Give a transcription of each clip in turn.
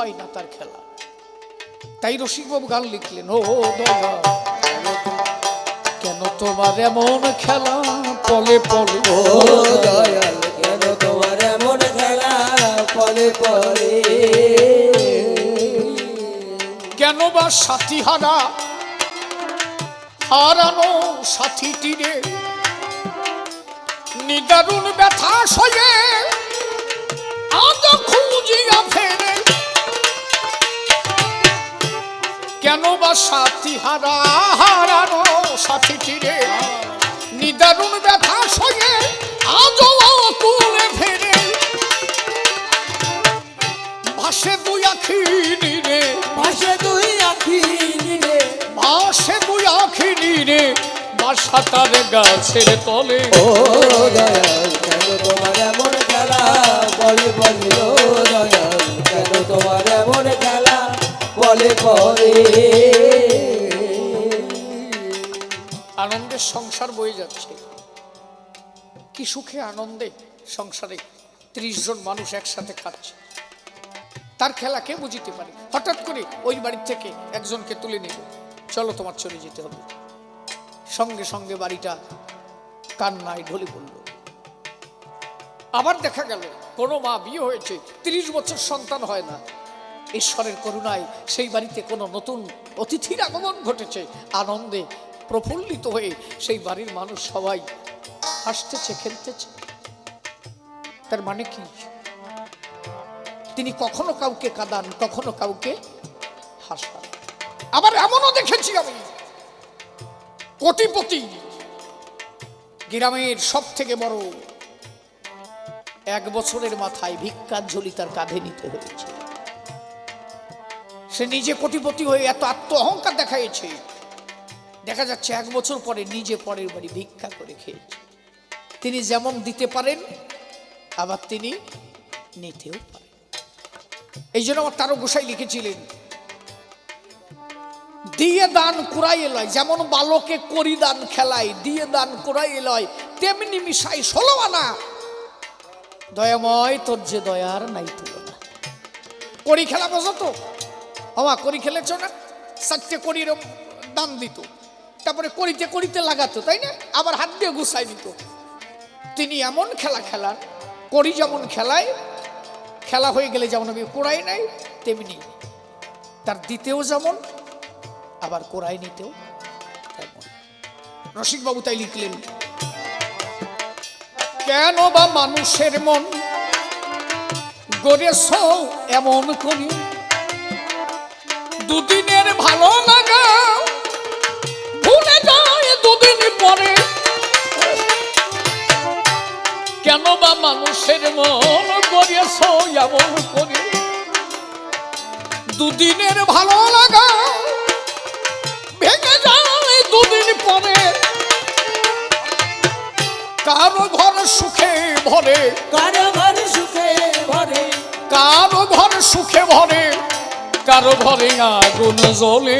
হয় না তার খেলা। তাই রসিকবাবু গান লিখলেন ও দয়া কেন তোমার এমন খেলা পলে পলে? ও দয়াল কেন তোমার এমন খেলা পলে পলে? কেন বা সাথী হারা হারানো সাথী তীরে নিদারুণ ব্যথা সয়ে আজ কেন বা সাথী হারা হারানো সাথী তীরে নিদারুণ ব্যথা সয়ে আজও তুলে ফেরে ভাসে দুই আখি নিরে পাশে দুই আখি নিরে মাসে দুই আখি নিরে বাসা তার গাছের তলে। ও দয়াল কেন তোমার এমন খেলা বলে বলে বলে পরে আনন্দের সংসার বয়ে যাচ্ছে। কি সুখে আনন্দে সংসারে ত্রিশ জন মানুষ একসাথে খাচ্ছে। তার খেলা কে বুঝিতে পারে? হঠাৎ করে ওই বাড়ির থেকে একজনকে তুলে নিল চলো তোমার চলে যেতে হবে। সঙ্গে সঙ্গে বাড়িটা কান্নায় ঢলে পড়ল। আবার দেখা গেল, কোনো মা বিয়ে হয়েছে, তিরিশ বছর সন্তান হয় না। ঈশ্বরের করুণায় সেই বাড়িতে কোনো নতুন অতিথির আগমন ঘটেছে। আনন্দে প্রফুল্লিত হয়ে সেই বাড়ির মানুষ সবাই হাসতেছে, খেলতেছে। তার মানে কি? তিনি কখনো কাউকে কাঁদান, কখনো কাউকে হাসান। আবার এমনও দেখেছি আমি, কোটিপতি গ্রামের সব থেকে বড় এক বছরের মাথায় ভিক্ষার ঝুলি তার কাঁধে নিতে হয়েছে। সে নিজে কোটিপতি হয়ে এত আত্ম অহংকার দেখাইছে। দেখা যাচ্ছে এক বছর পরে নিজে পরের বাড়ি ভিক্ষা করে খেয়েছে। তিনি যেমন দিতে পারেন, আবার তিনি নিতেও পারেন। এই জন্য আমার তারও গোসাই লিখেছিলেন, দিয়ে দান কুড়াই লয়, যেমন বালকে করি দান খেলায়, দিয়ে দান কুড়াই লয়, তেমনি মিশাই ষোলো আনা। দয়াময় তোর যে দয়ার নাই তুলনা। করি খেলা বোঝো তো? আমা করি খেলেছ না? চারটে করির দাম দিত। তারপরে করিতে করিতে লাগাতো, তাই না? আবার হাত দিয়ে গুছাই নিত। তিনি এমন খেলা খেলান করি যেমন খেলায়, খেলা হয়ে গেলে যেমন আমি কোড়াই নাই, তেমনি তার দিতেও যেমন, আবার কোড়াই নিতেও রসিকবাবু তাই লিখলেন, কেন বা মানুষের মন গড়েছ এমন করি? দুদিনের ভালো লাগা। ভুলে যায় দুদিন পরে। কেন বা মানুষের মন গড়েছ এমন করি? দুদিনের ভালো লাগা ভেঙে যায় দুদিন পরে। কারও ঘর সুখে ভরে? কারও ঘর সুখে ভরে? কারও ঘর সুখে ভরে? কারও ঘরে আগুন জ্বলে?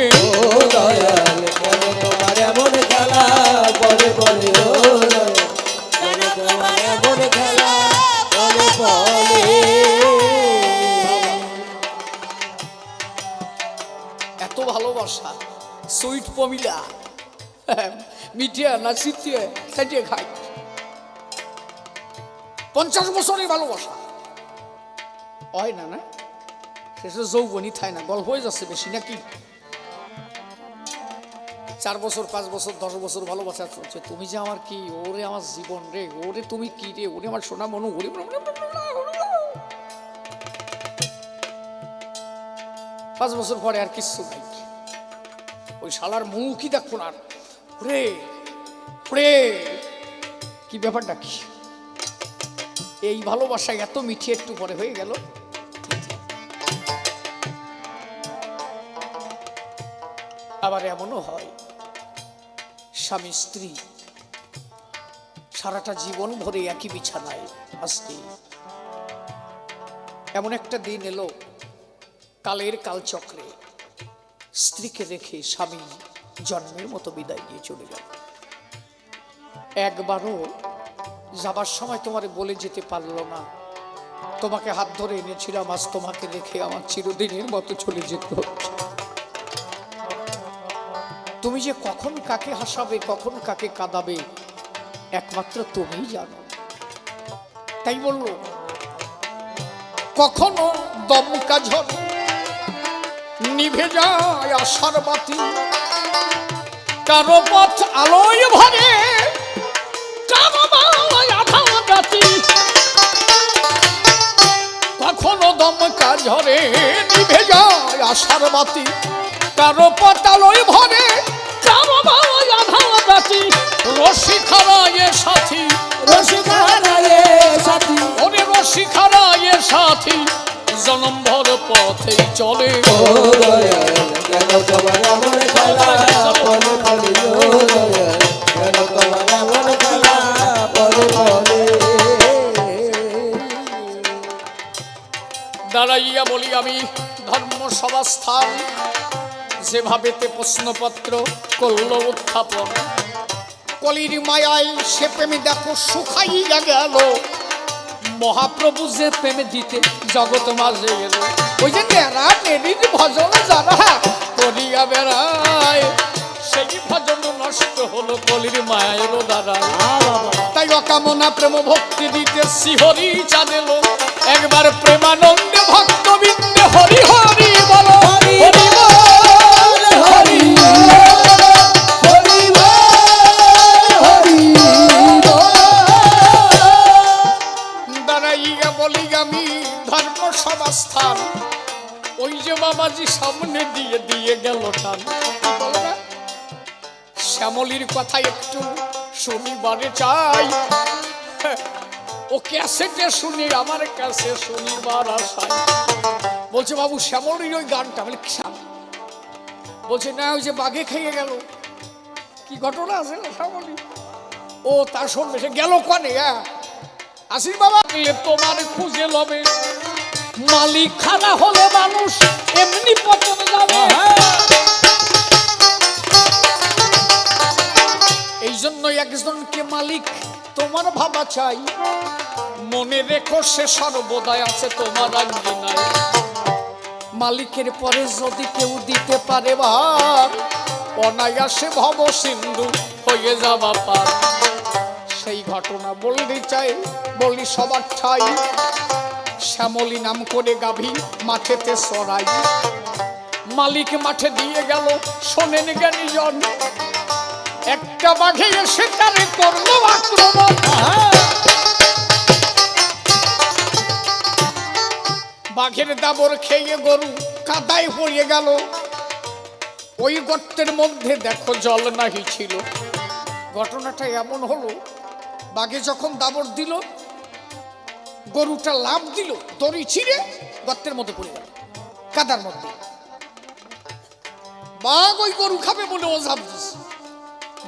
এত ভালোবাসা, সুইট পমিলা মিঠিয়া না সিটিয়ে সেটিয়ে খাই পঞ্চাশ বছরের ভালোবাসা। হয় না না? শেষে যৌবনই থায় না গল্প হয়ে যাচ্ছে বেশি নাকি? চার বছর, পাঁচ বছর, দশ বছর ভালোবাসা চলছে, তুমি যে আমার কি? ওরে আমার জীবন রে, ওরে তুমি কি রে? ওরে আমার সোনা মনু, ওরে পাঁচ বছর পরে আর কিচ্ছু নাই। ওই শালার মুখই দেখো না। ওরে ওরে, কি ব্যাপারটা কি? এই ভালোবাসা এত মিঠি একটু পরে হয়ে গেল। আবার এমনও হয়, স্বামী স্ত্রী, সারাটা জীবন ভরে একই বিছানায় আজকে এমন একটা দিন এলো, কালের কালচক্রে, স্ত্রীকে রেখে স্বামী জন্মের মতো বিদায় দিয়ে চলে গেল। একবারও যাবার সময় তোমারে বলে যেতে পারল না। তোমাকে হাত ধরে এনেছিলাম, আজ তোমাকে রেখে আমার চিরদিনের মতো চলে যেত তুমি যে কখন কাকে হাসাবে, কখন কাকে কাঁদাবে, একমাত্র তুমিই জানো। তাই বলল, কখনো দমকা ঝড় নিভে যায় আশার বাতি। কারও পথ আলোয় ভরে কখনো দমকা ঝরে নিভে যায় আশার বাতি। কারও আলোয় ভরে কারও বাংলায় আধা রাতি রশিখারায় সাথী রসিকারায়ে সাথী। ওরে রশিখারায় সাথী জনম ভর পথে চলে। কেন তোমার খেলা কেন তোমার খেলা দাঁড়াইয়া বলি আমি ধর্ম সভাস্থান যেভাবেতে প্রশ্নপত্র করল উত্থাপন। কলির মায়ায় সে প্রেমে দেখো শুকাইয়া গেল মহাপ্রভু যে প্রেমে দিতে জগৎ মাঝে এলো। ওই যে নেরা নেরির ভজন যারা করিয়া বেড়ায়, সেই ভজন নষ্ট হলো কলির মায়ের দ্বারায় তাই অকামনা প্রেম ভক্তি দিতে শিহরি চাঁদেলো। একবার প্রেমানন্দে ভক্ত বিন্দে হরি হরি হরি। সমাস্থান ওই যে বাবাজি সামনে দিয়ে দিয়ে গেল টান? শ্যামলির কথা একটু শুনিবারে চাই। ও ক্যাসেটে শুনি, আমার কাছে শুনিবার আশায়। বলছে, বাবু, শ্যামলির ওই গানটা। বলে, শ্যাম বলছে, না, ওই যে বাঘে খেয়ে গেল। কি ঘটনা আছে শ্যামলি? ও তার শুনবে, সে গেল কনে হ্যাঁ। আসির বাবা তোমার খুঁজে লবে। মালিক খানা হলে মানুষ, এমনি পতন যাবে। এই জন্য একজনকে মালিক তোমার ভাবা চাই। মনে রেখো সে সর্বদাই আছে তোমার মালিকের পরে যদি কেউ দিতে পারে ভাব অনায়াসে ভব সিন্ধু হয়ে যাওয়া পার। সেই ঘটনা বলতে চাই, বলি সবার ঠাই। শ্যামলি নাম করে গাভী, মাঠেতে সরাই। মালিক মাঠে দিয়ে গেল, শোনেন জ্ঞানীজন একটা বাঘে এসে তারে করল আক্রমণ। বাঘের দাবর খেয়ে গরু কাদায় পড়ে গেল। ওই গর্তের মধ্যে দেখো জল নাহি ছিল। ঘটনাটা এমন হলো, বাঘে যখন দাবর দিল গরুটা লাভ দিল দড়ি ছিঁড়ে গর্তের মধ্যে পড়ে গেল কাদার মধ্যে। বাঘ ওই গরু খাবে বলে ও ঝাঁপ দিছে।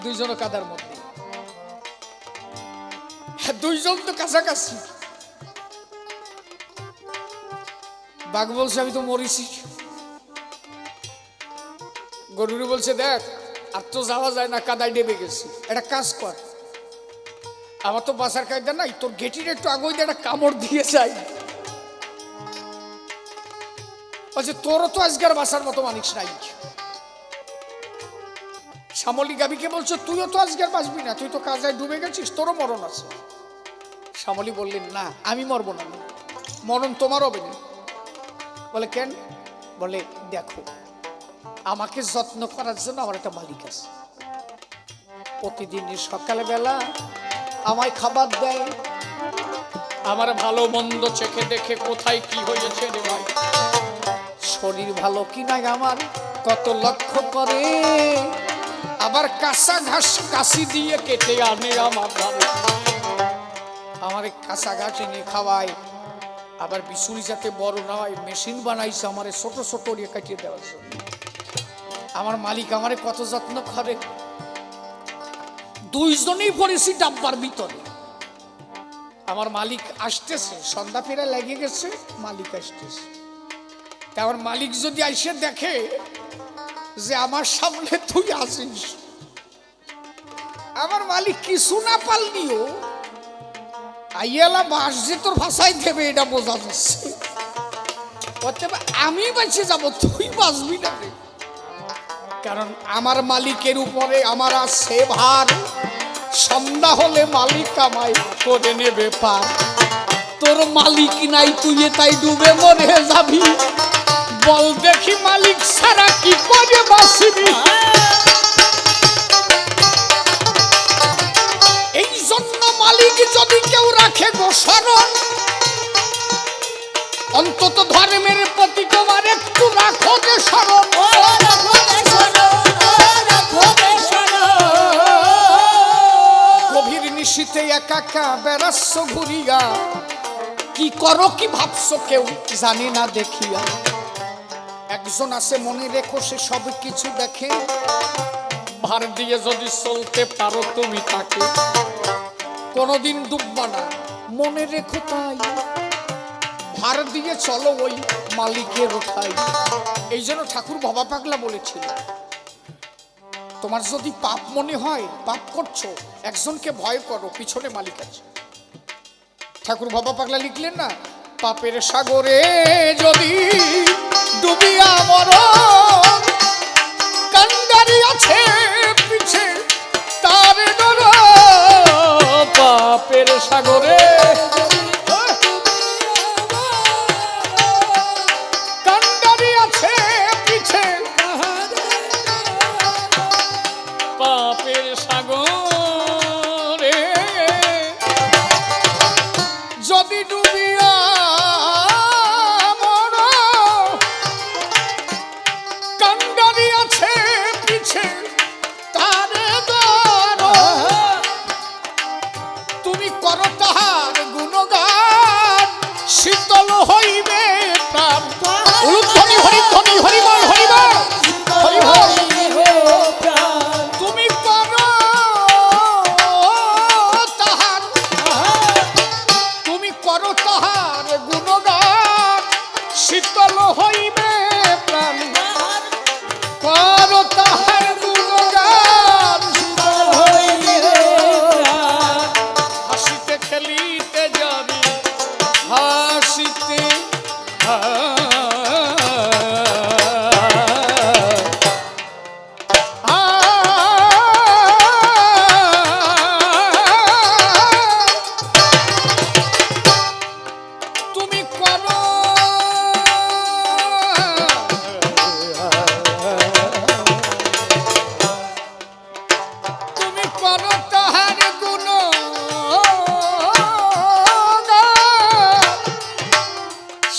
দুইজনও কাদার মধ্যে। হ্যাঁ, দুইজন তো কাছাকাছি। বাঘ বলছে আমি তো মরিছি। গরুরে বলছে দেখ আর তো যাওয়া যায় না কাদায় ডেবে গেছি। একটা কাজ কর। আমার তো বাসার কায়দা নাই, তোর গেটির একটু আগে দিয়ে একটা কামড় দিয়ে যাই। বলছে তোরও তো আজকের বাসার মতো মানুষ নাই। শ্যামলী গাবিকে বলছে, তুইও তো আজকের বাঁচবি না, তুই তো কাজায় ডুবে গেছিস, তোরও মরণ আছে। শ্যামলী বললেন, না, আমি মরব না। মরণ তোমার হবে না। বলে, কেন? বলে, দেখো, আমাকে যত্ন করার জন্য আমার একটা মালিক আছে। প্রতিদিন সকালবেলা আমায় খাবার দেয়। আমার ভালো মন্দ চেখে দেখে কোথায় কি হয়েছে রে ভাই? শরীর ভালো কি নাই আমার? কত লক্ষ্য করে। আবার কাঁচা ঘাস কাশি দিয়ে কেটে আনে আমার ভালো আমার কাঁচা ঘাস এনে খাওয়ায়। আবার বিশুরি যাতে বড় না হয় মেশিন বানাইছে আমার ছোট ছোট কাটিয়ে দেওয়ার জন্য। আমার মালিক আমারে কত যত্ন করে। দুইজনেই পড়েছি ডাব্বার ভিতরে। আমার মালিক আসতেছে, সন্ধ্যা ফেরা লেগে গেছে, মালিক আসতেছে। আমার মালিক যদি আইসে দেখে যে আমার সামনে তুই আসিস, আমার মালিক কিছু না পালনিও, আইয়ালা বাস যে তোর ভাষায় দেবে, এটা বোঝা যাচ্ছে। আমি বেঁচে যাব, তুই বাঁচবি না রে। কারণ আমার মালিকের উপরে আমার আছে ভার। সন্ধ্যা হলে মালিক কামাই করে নেবে পার। তোর মালিক নাই, তুই তাই ডুবে মরে যাবি। বল দেখি মালিক সারা কি করে বাসিবি এই জন্য মালিক যদি কেউ রাখে গো অন্তত ধর্মের প্রতি তোমার একটু রাখো যে স্মরণ। গভীর নিশীতে একা একা বেড়াচ্ছ ঘুরিয়া কি করো কি ভাবছ কেউ জানি না দেখিয়া। একজন আছে মনে রেখো সে সব কিছু দেখে। ভার দিয়ে যদি চলতে পারো তুমি তাকে। কোনোদিন ডুববা না মনে রেখো তাই। ভার দিয়ে চলো ওই মালিকের ওঠাই এই জন্য ঠাকুর বাবা পাগলা বলেছিল, তোমার যদি পাপ মনে হয়, পাপ করছ, একজনকে ভয় করো, পিছনে মালিক আছে। ঠাকুর বাবা পাগলা লিখলেন না, পাপের সাগরে যদি ডুবিয়া মর কান্ডারি আছে পিছে, তার পাপের সাগরে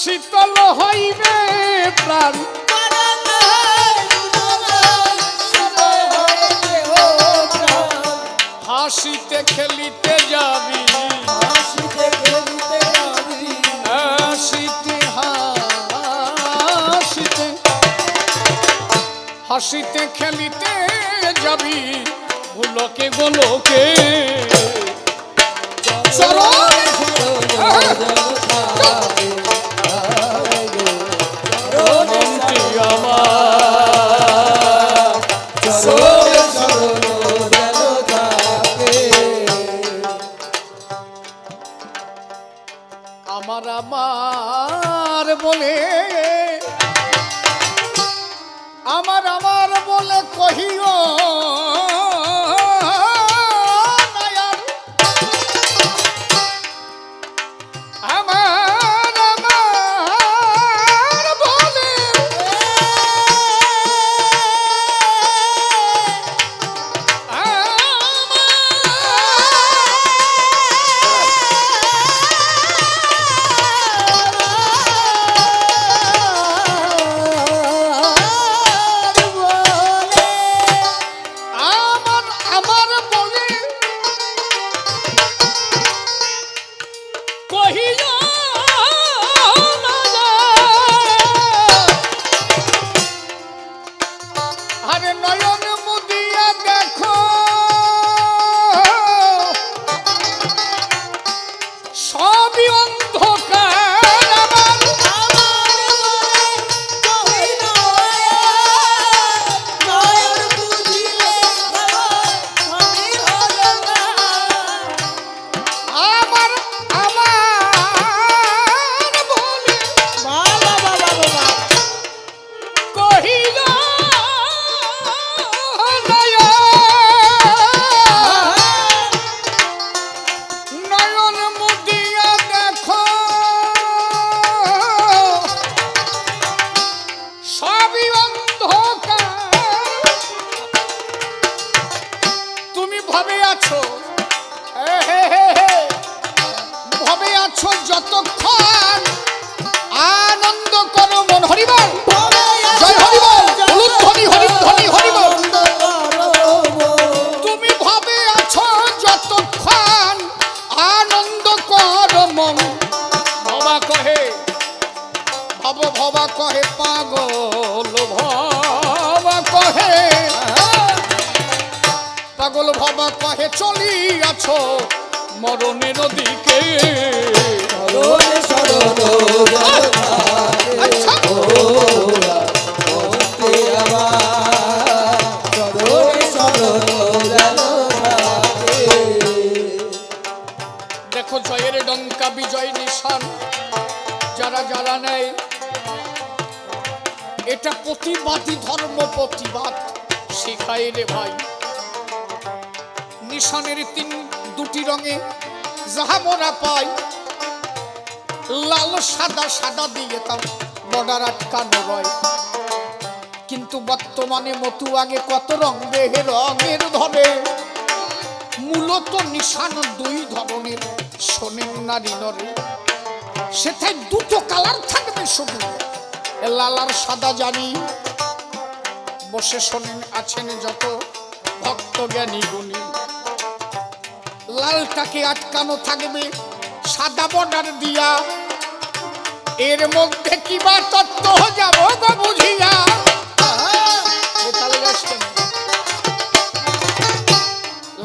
শীতল হইবে প্রাণ। হাসিতে খেলিতে যাবি। হাসিতে হাসিতে। হাসিতে খেলিতে যাবি। ভুলকে গোলকে। শিখাই রে ভাই। নিশানের তিন দুটি রঙে যাহা মোরা পাই, লাল, সাদা সাদা দিয়ে তার বর্ডার আটকানো রয়। কিন্তু বর্তমানে মতু আগে কত রং দেহে রঙের ধরে মূলত নিশান দুই ধরনের শোনেন নারী নরে। সেটাই দুটো কালার থাকবে শুধু এ লাল আর সাদা জানি। বসে শোনেন, আছেন যত ভক্ত জ্ঞানী গুণী। লালটাকে আটকানো থাকবে সাদা বর্ডার দিয়া। এর মধ্যে কি বা তত্ত্ব যাব গো বুঝিয়া?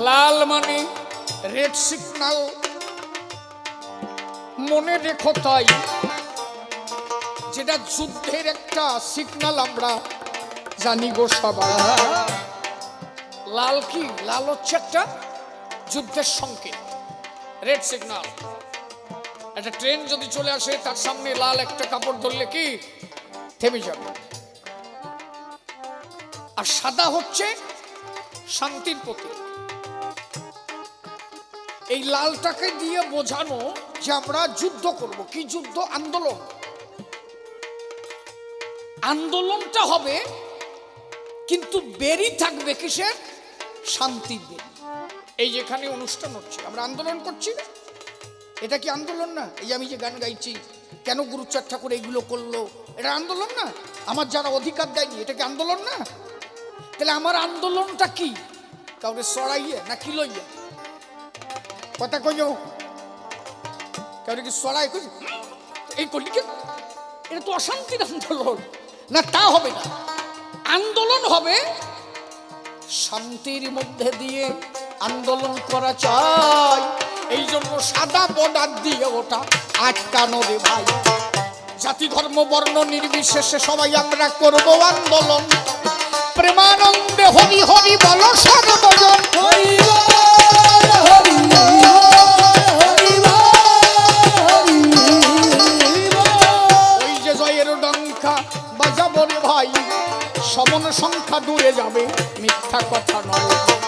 লাল মানে রেড সিগনাল মনে রেখো তাই, যেটা যুদ্ধের একটা সিগনাল আমরা জানি গো সবাই লাল কি? লাল হচ্ছে একটা যুদ্ধের সংকেত। রেড সিগন্যাল একটা ট্রেন যদি চলে আসে, তার সামনে লাল একটা কাপড় ধরলে কি? থেমে যাবে। আর সাদা হচ্ছে শান্তির প্রতীক। এই লালটাকে দিয়ে বোঝানো যে আমরা যুদ্ধ করব। কি যুদ্ধ? আন্দোলন। আন্দোলনটা হবে কিন্তু বেরি থাকবে কিসের? শান্তির বেরি। এই যেখানে অনুষ্ঠান হচ্ছে, আমরা আন্দোলন করছি না? এটা কি আন্দোলন না? এই আমি যে গান গাইছি, কেন গুরুচার ঠাকুর এইগুলো করল? এটা আন্দোলন না? আমার যারা অধিকার দেয়নি, এটা কি আন্দোলন না? তাহলে আমার আন্দোলনটা কি? কাউকে সরাইয়ে না কি লইয়া? কথা কইও। কাউকে কি সরাই কই এই করলি কেন? এটা তো অশান্তির আন্দোলন। না, তা হবে না। আন্দোলন হবে, শান্তির মধ্যে দিয়ে আন্দোলন করা চাই। এই জন্য সাদা বর্ডার দিয়ে ওটা আটকানো রে ভাই। জাতি, ধর্ম, বর্ণ নির্বিশেষে সবাই আমরা করব আন্দোলন। প্রেমানন্দে হরি হরি বল, সর্বজন হরি হরি সমন সংখ্যা দূরে যাবে। মিথ্যা কথা নয়।